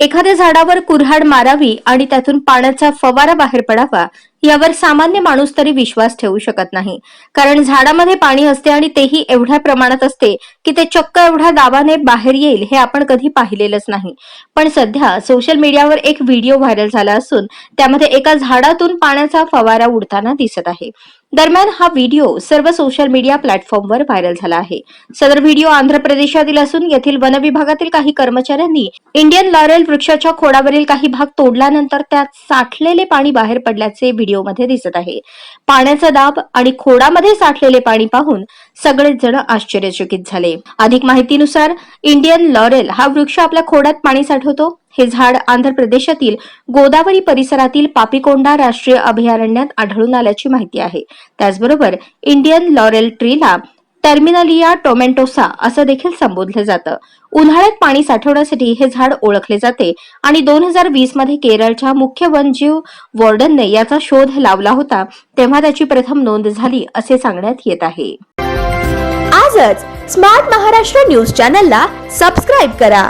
एखाद्या झाडावर कुऱ्हाड मारावी आणि त्यातून पाण्याचा फवारा बाहेर पडावा यावर सामान्य माणूस तरी विश्वास ठेवू शकत नाही. कारण झाडामध्ये पाणी असते आणि तेही एवढ्या प्रमाणात असते की ते चक्क एवढ्या दाबाने बाहेर येईल हे आपण कधी पाहिलेलंच नाही. पण सध्या सोशल मीडियावर एक व्हिडिओ व्हायरल झाला असून त्यामध्ये एका झाडातून पाण्याचा फवारा उडताना दिसत आहे. दरम्यान हा व्हिडिओ सर्व सोशल मीडिया प्लॅटफॉर्मवर व्हायरल झाला आहे. सदर व्हिडिओ आंध्र प्रदेशातील असून येथील वन विभागातील काही कर्मचाऱ्यांनी इंडियन लॉरेल वृक्षाच्या खोडावरील काही भाग तोडल्यानंतर त्यात साठलेले पाणी बाहेर पडल्याचे व्हिडिओमध्ये दिसत आहे. पाण्याचा दाब आणि खोडामध्ये साठलेले पाणी पाहून सगळेच जण आश्चर्यचकित झाले. अधिक माहितीनुसार इंडियन लॉरेल हा वृक्ष आपल्या खोडात पाणी साठवतो. हे झाड आंध्र प्रदेशातील गोदावरी परिसरातील पापिकोंडा राष्ट्रीय अभयारण्यात आढळून आल्याची माहिती आहे. त्याचबरोबर इंडियन लॉरेल ट्रीला टर्मिनलिया टोमेंटोसा असं देखील संबोधलं जातं. उन्हाळ्यात पाणी साठवण्यासाठी हे झाड ओळखले जाते आणि दोन हजार वीसमध्ये केरळच्या मुख्य वनजीव वॉर्डनने याचा शोध लावला होता तेव्हा त्याची प्रथम नोंद झाली असे सांगण्यात येत आहे. आजच स्मार्ट महाराष्ट्र न्यूज चॅनलला सबस्क्राईब करा.